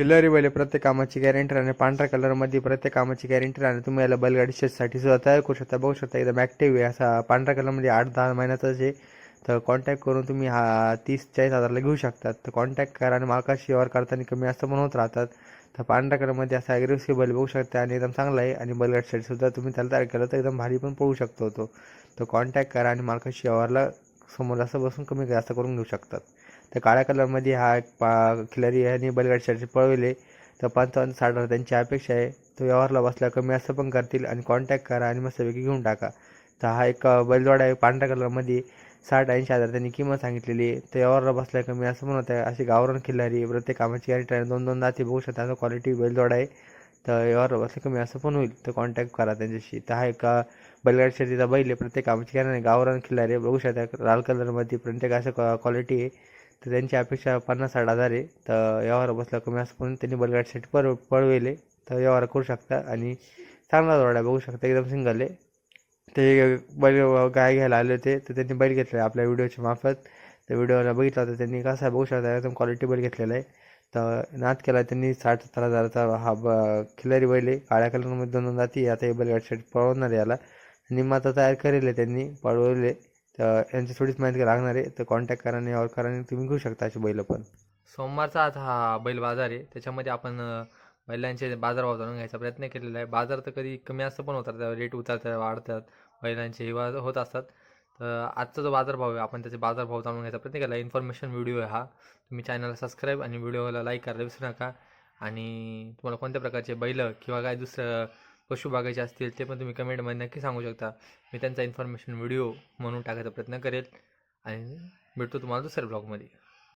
किल्लारी प्रत्येक कामाची गॅरंटी आणि पांढऱ्या कलरमध्ये प्रत्येक कामाची गॅरंटी आणि तुम्ही याला बैलगाडी शेतसाठी सुद्धा तयार करू शकता. बघू शकता एकदम ॲक्टिव्ह आहे. असा पांढऱ्या कलरमध्ये आठ दहा महिन्याचाच आहे. तर कॉन्टॅक्ट करून तुम्ही हा तीस चाळीस हजारला घेऊ शकतात तर कॉन्टॅक्ट करा आणि मालकाशी व्यवहार करताना कमी असं पण होत राहतात. तर पांढऱ्या कलरमध्ये असा ॲग्रेसिव्ह बैल बघू शकता आणि एकदम चांगला आहे. आणि बैलगाडी शेटसुद्धा तुम्ही त्याला तयार केलं तर एकदम भारी पण पळू शकतो तो. तर कॉन्टॅक्ट करा आणि मालकाशी व्यवहारला समोर जास्त बसून कमी जास्त करून घेऊ शकतात. तर काळ्या कलरमध्ये हा एक पा खिलारी आणि बैलगाडीसाठी पळविले तर पंचावन्न साठ हजार त्यांची अपेक्षा आहे. तो व्यवहारला बसला कमी असं पण करतील आणि कॉन्टॅक्ट करा आणि मस्तपैकी घेऊन टाका. तर हा एक बैलजोडा आहे. पांढऱ्या कलरमध्ये साठ ऐंशी हजार त्यांनी किंमत सांगितलेली तर व्यवहारला बसला कमी असं पण होतं अशी गावरान खिल्लारी प्रत्येक कामाची आणि ट्रेन दोन दोन दाती बघू शकता. क्वालिटी बैलजोडा आहे. तर यावर असं कमी असं पण होईल तर कॉन्टॅक्ट करा त्यांच्याशी. तर हा एक बैलगाडी शर्यतीचा बैल आहे प्रत्येक आमची काय नाही गावरान खिल्लारे बघू शकता लाल कलरमध्ये प्रत्येक असं क्वालिटी आहे. तर त्यांची अपेक्षा पन्नास साठ हजार आहे. तर यावर बसला कमी असं पण त्यांनी बैलगाडीसाठी पर पळवेले तर व्यवहार करू शकता आणि चांगला जोडा बघू शकता एकदम सिंगल आहे. ते बैल गाय घ्यायला आले होते तर त्यांनी बैल घेतला आपल्या व्हिडिओच्या मार्फत. तर व्हिडिओला बघितला होता त्यांनी कसा बघू शकता एकदम क्वालिटी बैल घेतलेला आहे. तर नाद केला त्यांनी साठ सत्तर हजाराचा हा ब खिलारी बैल आहे काळ्या कलरमध्ये दोन दोन जाती आता हे बैलगाडीसाठी पळवणार आहे याला. निम्माता तयार करेल आहे त्यांनी पळवले. तर यांची थोडीच माहिती लागणार आहे. तर कॉन्टॅक्ट कराने ऑर कराने तुम्ही घेऊ शकता अशी बैल पण. सोमवारचा आज हा बैल बाजार आहे. त्याच्यामध्ये आपण बैलांचे बाजारभाव जाणून घ्यायचा प्रयत्न केलेला आहे. बाजार तर कधी कमी असं पण होतात. रेट उतरतात वाढतात. बैलांचे हिवा होत असतात. आजचा जो बाजारभाव आहे आपण त्याचे बाजारभाव जाणून घ्यायचा प्रयत्न केला. इन्फॉर्मेशन व्हिडिओ आहे हा. तुम्ही चॅनलला सबस्क्राईब आणि व्हिडिओला लाईक करायला विसरू नका. आणि तुम्हाला कोणत्या प्रकारचे बैल किंवा काय दुसरं पशु बागायचे असतील ते पण तुम्ही कमेंटमध्ये नक्की सांगू शकता. मी त्यांचा इन्फॉर्मेशन व्हिडिओ म्हणून टाकायचा प्रयत्न करेल. आणि भेटतो तुम्हाला दुसऱ्या ब्लॉगमध्ये